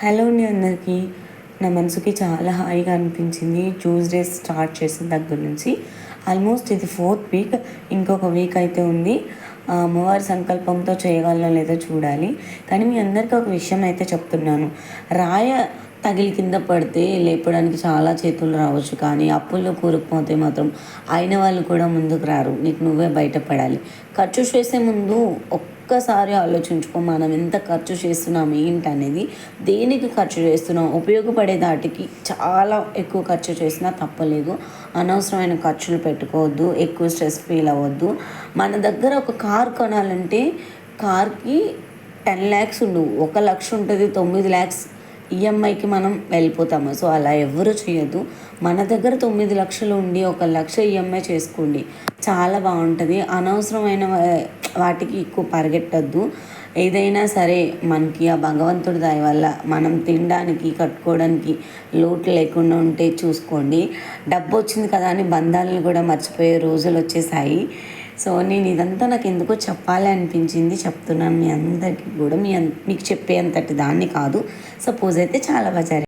Hello అండి అందరికీ. నా మనసుకి చాలా హాయిగా అనిపించింది. ట్యూస్డే స్టార్ట్ చేసిన దగ్గర నుంచి. ఆల్మోస్ట్ ఇది ఫోర్త్ వీక్ ఇంకొక వీక్ అయితే ఉంది. అమ్మవారి సంకల్పంతో చేయగలనో లేదో చూడాలి. కానీ మీ అందరికీ ఒక విషయం అయితే చెప్తున్నాను. రాయ తగిలి కింద పడితే లేపడానికి చాలా చేతులు రావచ్చు కానీ అప్పుల్లో కూరుకుపోతే మాత్రం అయిన వాళ్ళు కూడా ముందుకు రారు. నీకు నువ్వే బయటపడాలి. ఖర్చు చేసే ముందు ఒక్కసారి ఆలోచించుకో మనం ఎంత ఖర్చు చేస్తున్నాం ఏంటి అనేది దేనికి ఖర్చు చేస్తున్నాం ఉపయోగపడే దాటికి చాలా ఎక్కువ ఖర్చు చేసినా తప్పలేదు. అనవసరమైన ఖర్చులు పెట్టుకోవద్దు ఎక్కువ స్ట్రెస్ ఫీల్ అవ్వద్దు. మన దగ్గర ఒక కార్ కొనాలంటే కార్కి టెన్ ల్యాక్స్ ఉండవు ఒక లక్ష ఉంటుంది తొమ్మిది ల్యాక్స్ ఈఎంఐకి మనం వెళ్ళిపోతాము. సో అలా ఎవరు చేయొద్దు. మన దగ్గర తొమ్మిది లక్షలు ఉండి ఒక లక్ష ఈఎంఐ చేసుకోండి. చాలా బాగుంటుంది. అనవసరమైన వాటికి ఎక్కువ పరిగెట్టద్దు. ఏదైనా సరే మనకి ఆ భగవంతుడి దయ వల్ల మనం తినడానికి కట్టుకోవడానికి లోటు లేకుండా ఉంటే చూసుకోండి. డబ్బు వచ్చింది కదా అని బంధాలను కూడా మర్చిపోయే రోజులు వచ్చేసాయి. సో నేను ఇదంతా నాకు ఎందుకో చెప్పాలి అనిపించింది చెప్తున్నాను మీ అందరికీ కూడా. మీ మీకు చెప్పే అంతటి దాన్ని కాదు. సపోజ్ అయితే చాలా బాగా